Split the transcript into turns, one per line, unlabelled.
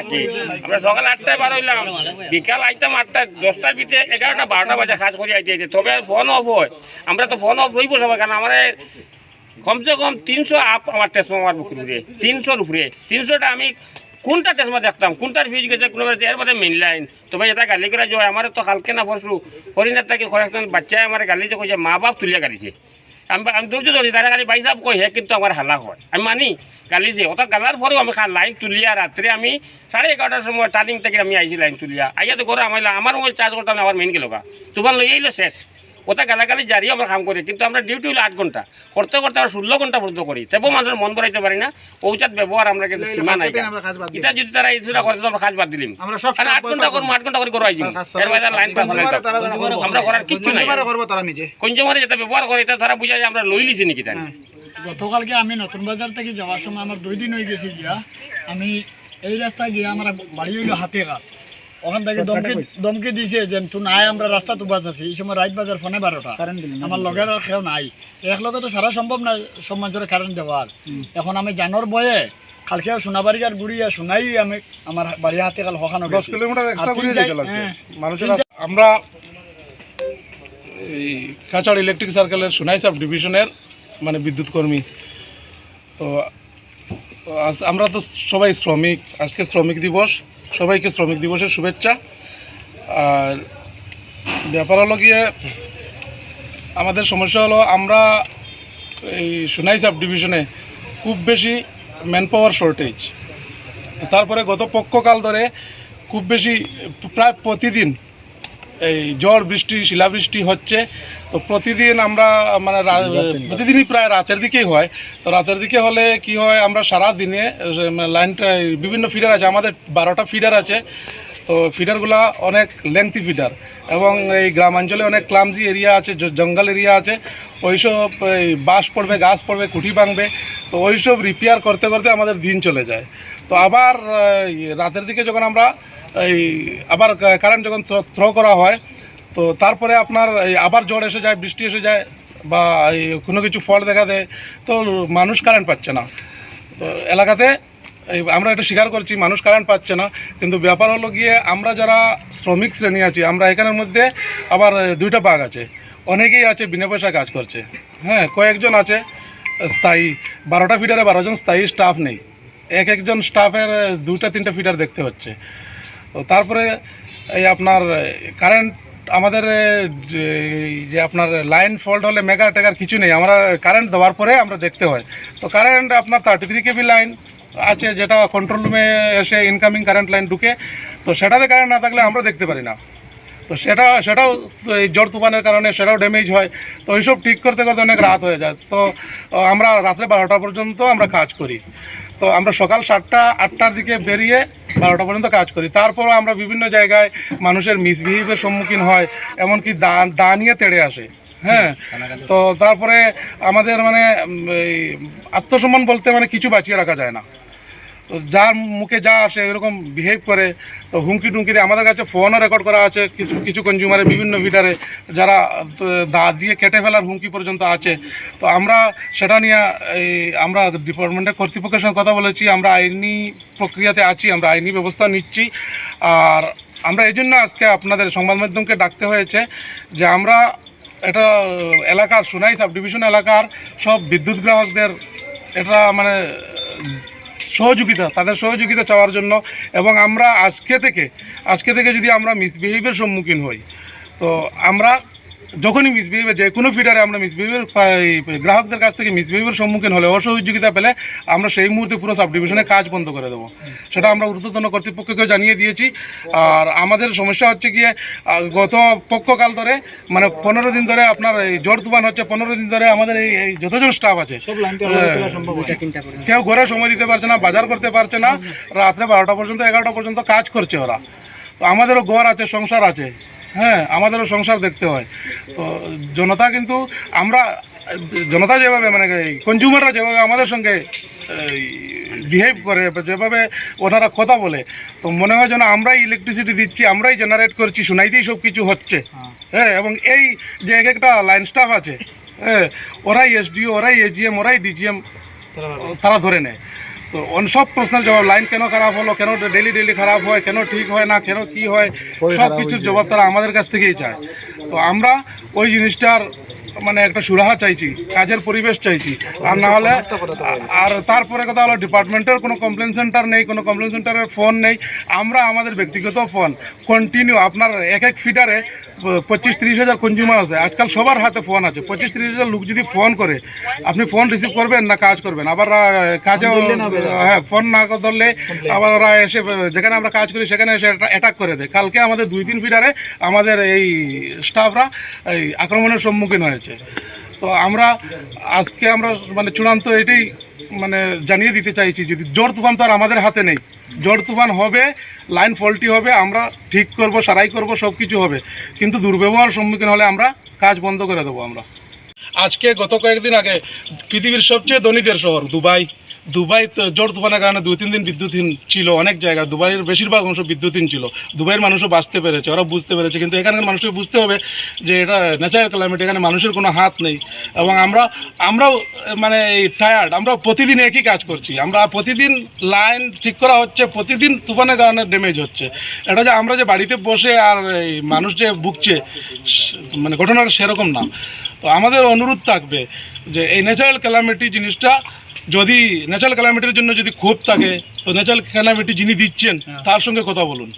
থাকি। আমরা সকাল আটটায় বার হইলাম। বিকাল আইতাম আটটা দশটার ভিতরে এগারোটা, বারোটা বাজে কাজ করে আইতে আইতে। তবে ফোন অফ হয়। আমরা তো ফোন অফ হইব সবাই, কারণ আমার কমসে কম তিনশো আপ আমার টেসমা বুকের উপরে তিনশোর উপরে। তিনশোটা আমি কোনটা টেসমা দেখতাম? কোনটার ফিজ গেছে? কোনো এর মধ্যে মেন লাইন তবে এটা গালি করে যায় আমার তো কালকে না পরশু হরিণার থেকে কয়েকজন বাচ্চায় আমার গালি যে কইছে, মা বাপ তুলিয়া গাড়িছে। আমি ধৈর্য ধরি তারা গালি বাইসাব কই হে কিন্তু আমার হালা হয়। আমি মানি কালি যে ওটা গালার পরেও আমি লাইন তুলিয়া রাত্রে আমি সাড়ে এগারোটার সময় টার্নিং থেকে আমি আইসি লাইন তুলিয়া। আইয়া তো ঘরে আমার আমার মোবাইল চার্জ করতাম আমার মেইন গেল তোমার লই আইলো শেষ। ওটা গালাগালি জারি আমরা কাম করি কিন্তু আমরা ডিউটি হলো আট ঘণ্টা। করতে করতে আমরা ষোলো ঘণ্টা পর্যন্ত করি। তবুও মানুষের মন বড়াইতে পারি না। পৌঁছাত ব্যবহার আমরা কিন্তু সীমা নাই এটা যদি তারা এই করে আমরা কাজ বাদ দিলাম।
আমরা
কারণ আট ঘণ্টা করব আট ঘণ্টা করে করো আইছি এর বাইরে লাইন। আমরা করার কিচ্ছু নাই।
কনজিউমারে করব তারা নিজে।
যেটা ব্যবহার করে এটা তারা বুঝা যায় আমরা লই লিছি নাকি তাই
হ্যাঁ।
গতকালকে আমি নতুন বাজার থেকে যাওয়ার সময় আমার দুই দিন হয়ে গেছি গিয়া। আমি এই রাস্তায় গিয়া আমার বাড়ি হইল হাতে ঘাট ওখান থেকে দমকে দমকে দিছে যে তু নাই আমরা রাস্তা তো এই সময় বাজার ফোনে বারোটা? আমার লগের কেউ নাই। এক লগে তো সারা সম্ভব না সব মানুষের কারেন্ট দেওয়ার। এখন আমি জানোর বয়ে কালকেও সোনাবাড়ি আর ঘুরিয়া শোনাই আমি আমার বাড়ি হাতে কাল হখানো
দশ কিলোমিটার এক্সট্রা ঘুরিয়ে লাগছে।
হ্যাঁ।
মানুষের আমরা এই কাঁচাড় ইলেকট্রিক সার্কেলের সুনাই সাব ডিভিশনের মানে বিদ্যুৎ কর্মী। তো তো আজ- আমরা তো সবাই শ্রমিক। আজকে শ্রমিক দিবস। সবাইকে শ্রমিক দিবসের শুভেচ্ছা। আর ব্যাপার হলো গিয়ে আমাদের সমস্যা হলো, আমরা এই সোনাই সাব ডিভিশনে খুব বেশি ম্যান পাওয়ার শর্টেজ তারপরে গত পক্ষকাল ধরে খুব বেশি প্রায় প্রতিদিন এই ঝড় বৃষ্টি শিলাবৃষ্টি হচ্ছে। তো প্রতিদিন আমরা মানে প্রতিদিনই প্রায় রাতের দিকেই হয়। তো রাতের দিকে হলে কি হয় আমরা সারা দিনে লাইনটা বিভিন্ন ফিডার আছে আমাদের বারোটা ফিডার আছে। তো ফিডারগুলো অনেক লেংথি ফিডার এবং এই গ্রামাঞ্চলে অনেক ক্লামজি এরিয়া আছে জঙ্গল এরিয়া আছে। ওইসব এই বাঁশ পড়বে গাছ পড়বে খুঁটি ভাঙবে। তো ওইসব রিপেয়ার করতে করতে আমাদের দিন চলে যায়। তো আবার রাতের দিকে যখন আমরা এই আবার কারেন্ট যখন থ্রো করা হয়, তো তারপরে আপনার এই আবার ঝড় এসে যায়, বৃষ্টি এসে যায় বা এই কোনো কিছু ফল দেখা দেয়, তো মানুষ কারেন্ট পাচ্ছে না। তো এলাকাতে আমরা এটা স্বীকার করছি, মানুষ কারেন্ট পাচ্ছে না। কিন্তু ব্যাপার হলো গিয়ে আমরা যারা শ্রমিক শ্রেণি আছি, আমরা এখানের মধ্যে আবার দুইটা ভাগ আছে। অনেকেই আছে, বিনা পয়সা কাজ করছে। হ্যাঁ কয়েকজন আছে, স্থায়ী। বারোটা ফিটারে বারোজন স্থায়ী স্টাফ নেই। এক একজন স্টাফের দুইটা, তিনটা ফিটার দেখতে হচ্ছে। তারপরে এই আপনার কারেন্ট আমাদের যে আপনার লাইন ফল্ট হলে মেগা টেগার কিছু নেই। আমরা কারেন্ট দেওয়ার পরে আমরা দেখতে হয়। তো কারেন্ট আপনার থার্টি থ্রি কেবি লাইন আছে, যেটা কন্ট্রোল রুমে এসে ইনকামিং কারেন্ট লাইন ঢুকে। তো সেটাতে কারেন্ট না থাকলে আমরা দেখতে পারি না। তো সেটা, সেটাও এই জ্বর তুফানের কারণে সেটাও ড্যামেজ হয়। তো ওইসব ঠিক করতে করতে অনেক রাত হয়ে যায়। তো, আমরা রাত্রে বারোটা পর্যন্ত আমরা কাজ করি। তো আমরা সকাল সাতটা, আটটার দিকে বেরিয়ে বারোটা পর্যন্ত কাজ করি। তারপর আমরা বিভিন্ন জায়গায় মানুষের মিসবিহেভের সম্মুখীন হয়, এমনকি দা দা নিয়ে তেড়ে আসে। হ্যাঁ তো তারপরে আমাদের মানে আত্মসম্মান বলতে মানে কিছু বাঁচিয়ে রাখা যায় না। যার মুখে যা আসে, এরকম বিহেভ করে, তো হুমকি টুমকি দিয়ে আমাদের কাছে ফোনও রেকর্ড করা আছে, কিছু কিছু কনজিউমারের বিভিন্ন ভিটারে যারা দাঁত দিয়ে কেটে ফেলার হুমকি পর্যন্ত আছে। তো আমরা সেটা নিয়ে, এই, আমরা ডিপার্টমেন্টের কর্তৃপক্ষের সঙ্গে কথা বলেছি, আমরা আইনি প্রক্রিয়াতে আছি, আমরা আইনি ব্যবস্থা নিচ্ছি। আর আমরা এই জন্য আজকে আপনাদের সংবাদ মাধ্যমকে ডাকতে হয়েছে যে আমরা এটা, এলাকার সোনাই সাব ডিভিশন এলাকার সব বিদ্যুৎ গ্রাহকদের, এটা মানে সহযোগিতা, তাদের সহযোগিতা চাওয়ার জন্য এবং আমরা আজকে থেকে আজকে থেকে যদি আমরা মিসবিহেভের সম্মুখীন হই, তো আমরা যখনই মিসবিহেভিয়ার যে কোনো ফিডারে আমরা মিসবিহেভিয়ার গ্রাহকদের কাছ থেকে মিসবিহেভিয়ার সম্মুখীন হলে অসহযোগিতা পেলে আমরা সেই মুহূর্তে পুরো সাব ডিভিশনে কাজ বন্ধ করে দেবো। সেটা আমরা ঊর্ধ্বতন কর্তৃপক্ষকেও জানিয়ে দিয়েছি। আর আমাদের সমস্যা হচ্ছে গিয়ে গত পক্ষকাল ধরে মানে পনেরো দিন ধরে আপনার এই ঝড় তুফান হচ্ছে পনেরো দিন ধরে আমাদের এই এই যতজন স্টাফ আছে কেউ ঘরে সময় দিতে পারছে না বাজার করতে পারছে না রাত্রে বারোটা পর্যন্ত এগারোটা পর্যন্ত কাজ করছে ওরা। তো আমাদেরও ঘর আছে সংসার আছে। হ্যাঁ আমাদেরও সংসার দেখতে হয়। তো জনতা কিন্তু আমরা জনতা যেভাবে মানে কনজিউমাররা যেভাবে আমাদের সঙ্গে বিহেভ করে যেভাবে ওনারা কথা বলে তো মনে হয় যেন আমরাই ইলেকট্রিসিটি দিচ্ছি আমরাই জেনারেট করছি শোনাইতেই সব কিছু হচ্ছে। হ্যাঁ। এবং এই যে এক একটা লাইন স্টাফ আছে হ্যাঁ ওরাই এসডিও ওরাই এজিএম ওরাই ডিজিএম তারা ধরে নেয়। তো সব প্রশ্নের জবাব লাইন কেন খারাপ হলো কেন ডেলি ডেলি খারাপ হয় কেন ঠিক হয় না কেন কি হয় সব কিছুর জবাব তারা আমাদের কাছ থেকেই চায়। তো আমরা ওই জিনিসটার মানে একটা সুরাহা চাইছি কাজের পরিবেশ চাইছি। আর না হলে আর তারপরে কথা হলো ডিপার্টমেন্টের কোনো কমপ্লেন সেন্টার নেই কোনো কমপ্লেন সেন্টারের ফোন নেই। আমরা আমাদের ব্যক্তিগত ফোন কন্টিনিউ আপনার এক এক ফিডারে পঁচিশ তিরিশ হাজার কনজিউমার আছে। আজকাল সবার হাতে ফোন আছে। পঁচিশ তিরিশ হাজার লোক যদি ফোন করে আপনি ফোন রিসিভ করবেন না কাজ করবেন? আবার কাজে হ্যাঁ ফোন না ধরলে আবার ওরা এসে যেখানে আমরা কাজ করি সেখানে এসে অ্যাটাক করে দেয়। কালকে আমাদের দুই তিন ফিটারে আমাদের এই স্টাফরা এই আক্রমণের সম্মুখীন হয়েছে। তো আমরা আজকে আমরা মানে চূড়ান্ত এটাই মানে জানিয়ে দিতে চাইছি যদি জোর তুফান তো আর আমাদের হাতে নেই। জোর তুফান হবে লাইন ফল্টি হবে আমরা ঠিক করব সারাই করব সব কিছু হবে। কিন্তু দুর্ব্যবহার সম্মুখীন হলে আমরা কাজ বন্ধ করে দেবো আমরা। আজকে গত কয়েকদিন আগে পৃথিবীর সবচেয়ে ধনীদের শহর, দুবাই। দুবাই তো ঝড় তুফানের কারণে দুই, তিন দিন বিদ্যুৎহীন ছিল অনেক জায়গা দুবাইয়ের বেশিরভাগ অংশ বিদ্যুৎহীন ছিল। দুবাইয়ের মানুষও বাঁচতে পেরেছে ওরা বুঝতে পেরেছে। কিন্তু এখানের মানুষকে বুঝতে হবে যে এটা ন্যাচারাল ক্লাইমেট এখানে মানুষের কোনো হাত নেই। এবং আমরা, আমরাও মানে এই টায়ার্ড আমরা প্রতিদিন একই কাজ করছি। আমরা প্রতিদিন লাইন ঠিক করা হচ্ছে, প্রতিদিন তুফানের কারণে ড্যামেজ হচ্ছে। এটা যে আমরা যে বাড়িতে বসে আর এই মানুষ যে ভুগছে মানে ঘটনাটা সেরকম না। তো আমাদের অনুরোধ থাকবে যে এই ন্যাচারাল ক্যালামিটি জিনিসটা যদি ন্যাচারাল ক্যালামিটির জন্য যদি ক্ষোভ থাকে তো ন্যাচারাল ক্যালামিটি যিনি দিচ্ছেন তার সঙ্গে কথা বলুন।